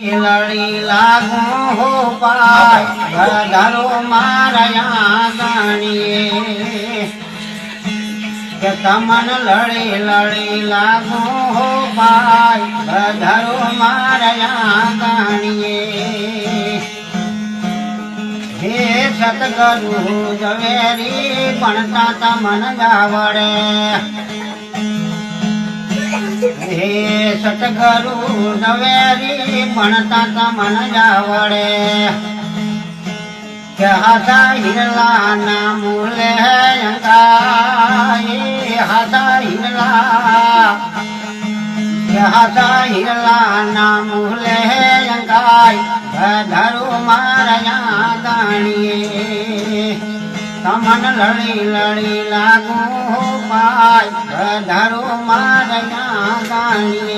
લડી લાગો હો પાય ધરો મારયા ગાણીએ કે તમન લડી લડી લાગો હો પાય ધરો મારયા ગાણીએ હે સતગરુ પણ તા તમન ગાવડે. હે સતગરુ નવેરી ભણતા તમન ગાવડે કે હાથા હિરલા ના મૂલે હાથા હિરલા હાથા હિરલા ના મૂલે અંગાય ધરો મારયા ગાણીએ તમન લડી લડી લાગુ પાય. ધરુ મારયા ગાણીએ